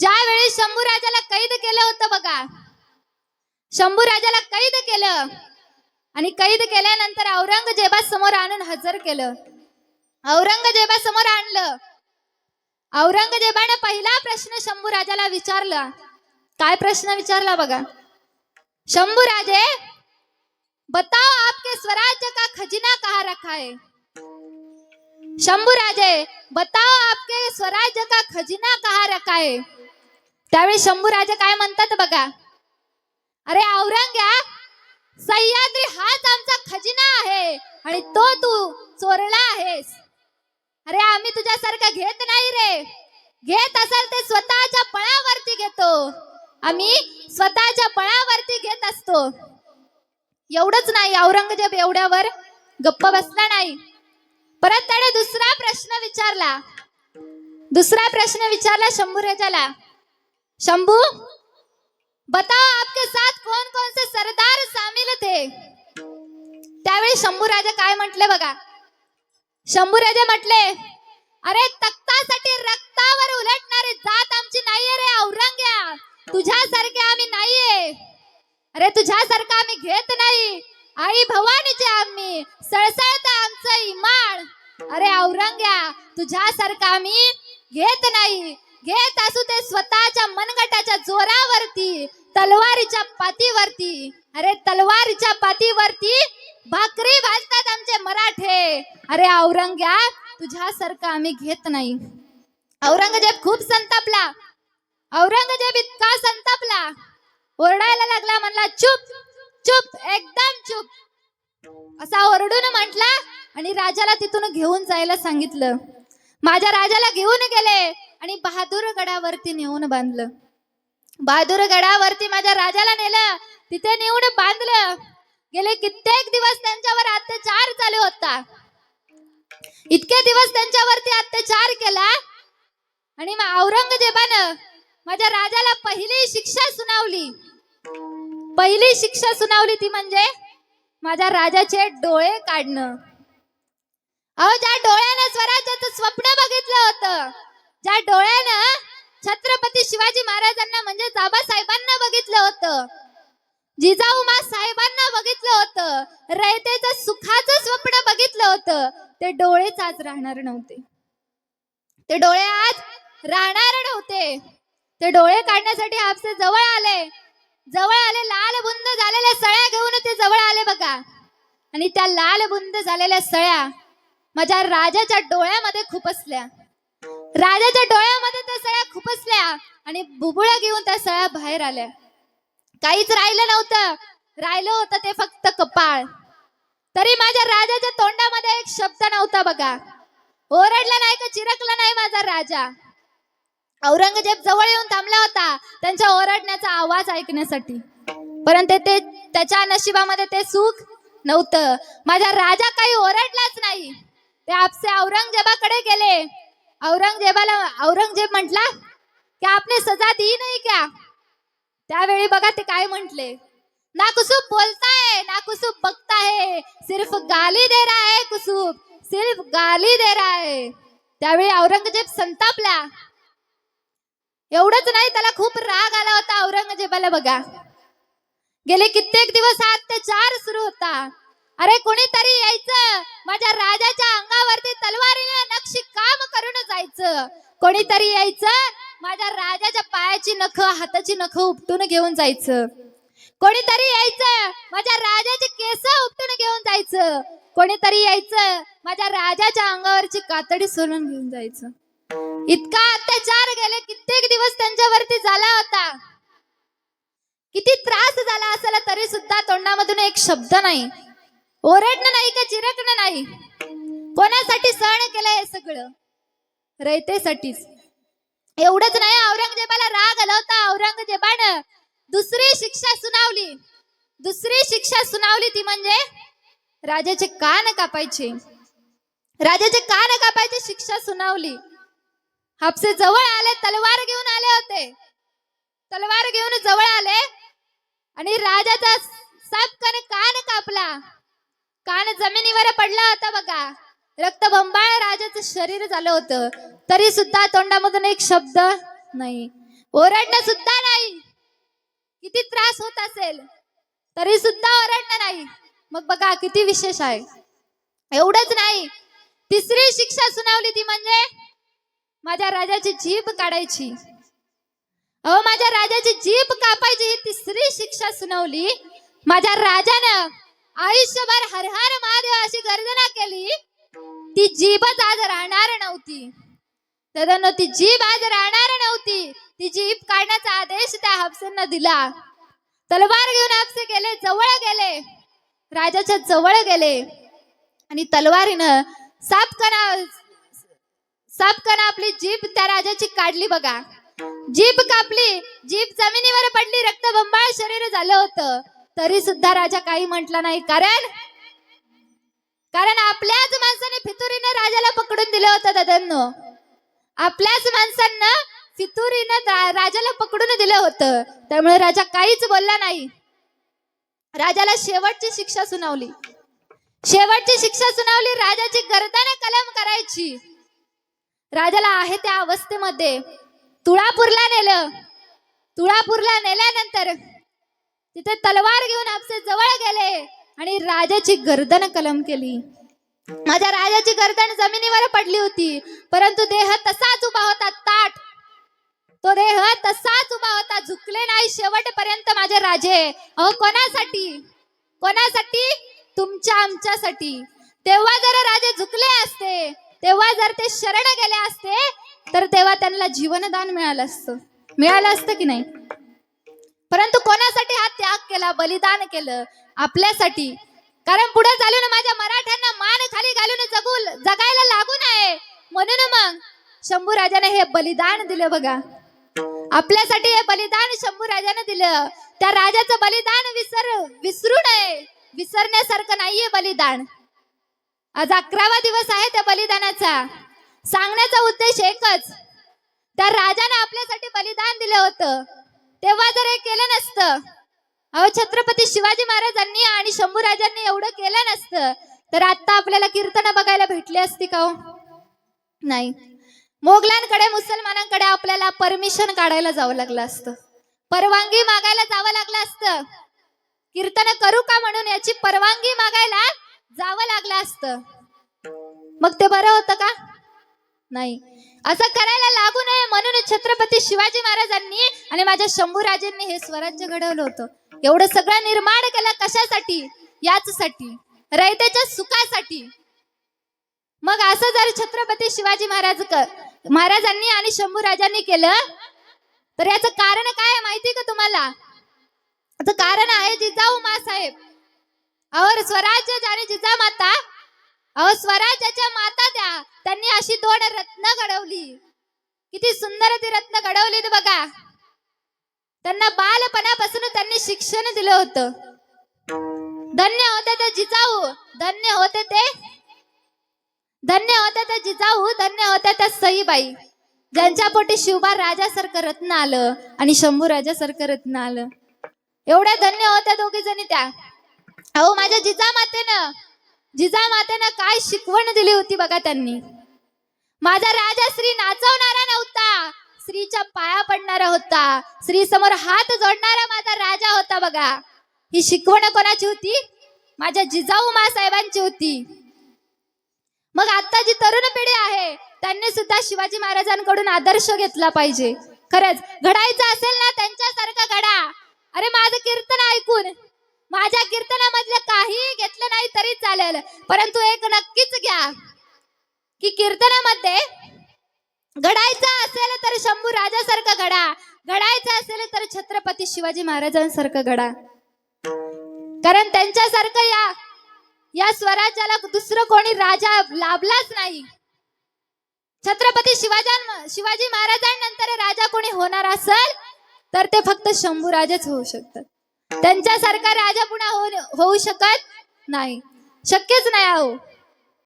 ज्यावेळी शंभू राजाला कैद केलं होतं बघा. शंभू राजाला कैद केलं. आणि कैद केल्यानंतर औरंगजेबा समोर आणून हजर केलं. औरंगजेबा समोर आणलं. औरंगजेबाने पहिला प्रश्न शंभू राजाला विचारला. काय प्रश्न विचारला बघा. शंभू राजे बताओ आपके स्वराज्य का खजिना कहाँ रखा है? शंभू राजे बताओ आपके स्वराज्य का खजिना कहा रखा है? त्यावेळी शंभू राजा काय म्हणतात बघा? अरे औरंग्या सह्याद्री हाच आमचा खजिना आहे आणि तो तू चोरला आहेस. अरे आम्ही तुझ्यासारखं घेत नाही रे. घेत असाल ते स्वतःच्या पळावरती घेतो. आम्ही स्वतःच्या पळावरती घेत असतो. एवढंच नाही औरंगजेब एवढ्यावर गप्प बसला नाही. परत त्याने दुसरा प्रश्न विचारला. दुसरा प्रश्न विचारला शंभू राजाला शंभू बताओ आपके साथ कौन कौन से सरदार सामील थे? त्यावेळी शंभू राजा काय म्हटले बघा? शंभू राजा म्हटले अरे तख्तासाठी रक्तावर उलटणारे जात आमची नाहीये रे औरंग्या. तुझ्यासारखे आम्ही नाहीये. अरे तुझ्यासारखं आम्ही घेत नाही. आई भवानीचे आम्ही. सळसळत आमचं इमाळ अरे औरंग्या तुझ्यासारखं आम्ही घेत नाही. घेत असू ते स्वतःच्या मनगटाच्या जोरावरती तलवारीच्या पातीवरती अरे तलवारीच्या पातीवरती भाकरी भाजतात आमचे मराठे. अरे औरंग्या तुझ्यासारखं आम्ही घेत नाही. औरंगजेब खूप संतापला. औरंगजेब इतका संतापला. ओरडायला लागला म्हणला चुप चुप एकदम चुप. असा ओरडून म्हटला आणि राजाला तिथून घेऊन जायला सांगितलं. माझ्या राजाला घेऊन गेले. आणि बहादूर गडावरती नेऊन बांधलं. बहादूर गडावरती माझ्या राजाला नेलं. तिथे नेऊन बांधलं. गेले कित्येक दिवस त्यांच्यावर अत्याचार चालू होता. इतके दिवस त्यांच्यावरती अत्याचार केला. आणि मग औरंगजेबानं माझ्या राजाला पहिली शिक्षा सुनावली. पहिली शिक्षा सुनावली ती म्हणजे माझ्या राजाचे डोळे काढणं. अहो ज्या डोळ्यानं स्वराज्याचं स्वप्न बघितलं होतं ज्या डोळ्यानं छत्रपती शिवाजी महाराजांना म्हणजे बाबासाहेबांना बघितलं होतं जिजाऊमा साहेबांना बघितलं होतं रयतेचं सुखाचं स्वप्न बघितलं होतं ते डोळेच आज राहणार नव्हते. ते डोळे आज राहणार नव्हते. ते डोळे काढण्यासाठी आपसे जवळ आले. जवळ आले लाल बुंद झालेल्या सळ्या घेऊन ते जवळ आले बघा. आणि त्या लाल बुंद झालेल्या सळ्या माझ्या राजाच्या डोळ्यामध्ये खुपसल्या राजाच्या डोळ्यामध्ये त्या सळ्या खुपसल्या आणि बुबुळ्या घेऊन त्या सळ्या बाहेर आल्या. काहीच राहिलं नव्हतं. राहिलं होतं ते फक्त कपाळ. तरी माझ्या राजाच्या तोंडामध्ये एक शब्द नव्हता बघा. ओरडला नाही का चिरकला नाही माझा राजा? औरंगजेब जवळ येऊन थांबला होता त्यांच्या ओरडण्याचा आवाज ऐकण्यासाठी. परंतु ते त्याच्या नशिबामध्ये ते सुख नव्हतं. माझा राजा काही ओरडलाच नाही. ते आपसे औरंगजेबाकडे गेले. औरंगजेबाला औरंगजेब म्हटला की आपने सजा दी नाही क्या? त्यावेळी बघा ते काय म्हंटले. ना कुसुब बोलताय ना कुसुब बघताय सिर्फ गाली दे रहा है कुसुब सिर्फ गाली दे रहा है. त्यावेळी औरंगजेब संतापला. एवढंच नाही त्याला खूप राग आला होता औरंगजेबाला बघा. गेले कित्येक दिवस हा अत्याचार सुरू होता. अरे कोणीतरी यायचं माझ्या राजाच्या अंगावरती तलवार करून कोणीतरी यायचं? माझ्या राजाच्या पायाची नख हाताची नख उपटून घेऊन जायचं. कोणीतरी यायचं? माझ्या राजाचे केस उपटून घेऊन जायचं. कोणीतरी यायचं? माझ्या राजाच्या अंगावरची कातडी सोलून घेऊन जायचं. इतका अत्याचार गेले कित्येक दिवस त्यांच्यावरती झाला होता. किती त्रास झाला असला तरी सुद्धा तोंडामधून एक शब्द नाही. ओरडणं नाही का चिरकणं नाही? कोणासाठी सहन केलं हे सगळं? रयतेसाठीच. एवढंच नाही औरंगजेबाला राग आला होता औरंगजेबानं दुसरी शिक्षा सुनावली. दुसरी शिक्षा सुनावली ती म्हणजे राजाचे कान कापायचे. राजाचे कान कापायची शिक्षा सुनावली. हापसे जवळ आले तलवार घेऊन आले होते. तलवार घेऊन जवळ आले आणि राजाचा सापकन कान कापला. कान जमिनीवर पडला होता बघा. रक्तबंबाळ राजाचं शरीर झालं होतं. तरी सुद्धा तोंडामधून एक शब्द नाही. ओरडणं सुद्धा नाही. किती त्रास होत असेल तरी सुद्धा ओरडणं नाही. मग बघा किती विशेष आहे. एवढंच नाही. तिसरी शिक्षा सुनावली ती म्हणजे माझ्या राजाची जीभ काढायची. अहो माझ्या राजाची जीभ कापायची ही तिसरी शिक्षा सुनावली. माझ्या राजानं आयुष्यभर हर हर महादेव अशी गर्जना केली. ती जीभच आज राहणार नव्हती. त्यानं ती जीभ आज राहणार नव्हती. ती जीभ काढण्याचा आदेश त्या हापसेंना दिला. तलवार घेऊन हापसे गेले जवळ गेले. राजाच्या जवळ गेले. आणि तलवारीनं सापकना सापकना आपली जीभ त्या राजाची काढली बघा. जीभ कापली जीभ जमिनीवर पडली रक्तबंबाळ शरीर झालं होतं. तरी सुद्धा राजा काही म्हटला नाही कारण कारण आपल्याच माणसाने फितुरीनं राजाला पकडून दिलं होतं दादांनो. आपल्याच माणसांना फितुरीनं राजाला पकडून दिलं होतं. त्यामुळे राजा काहीच बोलला नाही. राजाला शेवटची शिक्षा सुनावली. शेवटची शिक्षा सुनावली राजाची गर्दाने कलम करायची. राजाला आहे त्या अवस्थेमध्ये. तुळापूरला नेलं. तुळापूरला नेल्यानंतर तिथे तलवार घेऊन आपसे जवळ गेले. आणि राजाची गर्दन कलम केली. माझ्या राजाची गर्दन जमिनीवर पडली होती. परंतु देह तसाच उभा होता ताट. तो देह तसाच उभा होता झुकले नाही शेवटपर्यंत माझे राजे. अहो कोणासाठी? कोणासाठी? तुमच्या आमच्यासाठी. तेव्हा जर राजे झुकले असते तेव्हा जर ते शरण गेले असते तर तेव्हा त्यांना जीवनदान मिळालं असतं. मिळालं असतं की नाही? परंतु कोणासाठी हा त्याग केला बलिदान केलं? आपल्यासाठी. कारण पुढे चालून माझ्या मराठ्यांना मान खाली घालून जगू जगायला लागू नये. म्हणून मग शंभू राजाने हे बलिदान दिलं बघा. आपल्यासाठी हे बलिदान शंभू राजाने दिलं. त्या राजाचं बलिदान विसर विसरू नये. विसरण्यासारखं नाहीये बलिदान. आज अकरावा दिवस आहे त्या बलिदानाचा. सांगण्याचा उद्देश एकच. त्या राजाने आपल्यासाठी बलिदान दिलं होतं. तेव्हा जर हे केलं नसतं अहो छत्रपती शिवाजी महाराजांनी आणि शंभू राजांनी एवढं केलं नसतं तर आता आपल्याला कीर्तन बघायला भेटली असती का हो? नाही. मोगलांकडे मुसलमानांकडे आपल्याला परमिशन काढायला जावं लागलं असतं. परवानगी मागायला जावं लागलं असतं. कीर्तन करू का म्हणून याची परवानगी मागायला जावं लागलं असतं. मग ते बरं होतं का? नाही. असं करायला लागू नये म्हणून छत्रपती शिवाजी महाराजांनी आणि माझ्या शंभूराजेंनी हे स्वराज्य घडवलं होतं. एवढं सगळं निर्माण केलं कशासाठी? याचसाठी. रयतेच्या सुखासाठी. मग असं जर छत्रपती शिवाजी महाराज महाराजांनी आणि शंभूराजांनी केलं तर याचं कारण काय आहे माहिती का तुम्हाला? कारण आहे जिजाऊ मासाहेब और स्वराज्य आणि जिजामाता अहो स्वराज्याच्या माता त्या त्यांनी अशी दोन रत्न घडवली. किती सुंदर ती रत्न घडवली बघा. त्यांना बालपणापासून त्यांनी शिक्षण दिलं होतं. धन्य होते ते जिजाऊ. धन्य होते ते धन्य होते ते जिजाऊ. धन्य होते त्या सईबाई. ज्यांच्या पोटी शिवबा राजासारखं रत्न आलं आणि शंभू राजासारखं रत्न आलं. एवढ्या धन्य होत्या दोघी जणी त्या. अहो माझ्या जिजामातेनं काय शिकवण दिली होती बघा त्यांनी. माझा राजा श्री नाचवणारा नव्हता. स्त्रीच्या पाया पडणारा होता. स्त्री समोर हात जोडणारा माझा राजा होता बघा. ही शिकवण कोणाची होती? माझ्या जिजाऊ साहेबांची होती. मग आता जी तरुण पिढी आहे त्यांनी सुद्धा शिवाजी महाराजांकडून आदर्श घेतला पाहिजे. खरंच घडायचं असेल ना त्यांच्यासारखं घडा. अरे माझं कीर्तन ऐकून. माझ्या कीर्तनामधलं काही घेतलं नाही तरी चालेल. परंतु एक नक्कीच घ्या की कीर्तनामध्ये घडायचं असेल तर शंभू राजासारखं घडा घडायचं असेल तर छत्रपती शिवाजी महाराजांसारखं घडा. कारण त्यांच्यासारखं या या स्वराज्याला दुसरं कोणी राजा लाभलाच नाही. छत्रपती शिवाजां शिवाजी महाराजांनंतर राजा कोणी होणार असेल तर ते फक्त शंभू राजाच होऊ शकतात. त्यांच्यासारखा राजा पुन्हा होऊ होऊ शकत नाही. शक्यच नाही अहो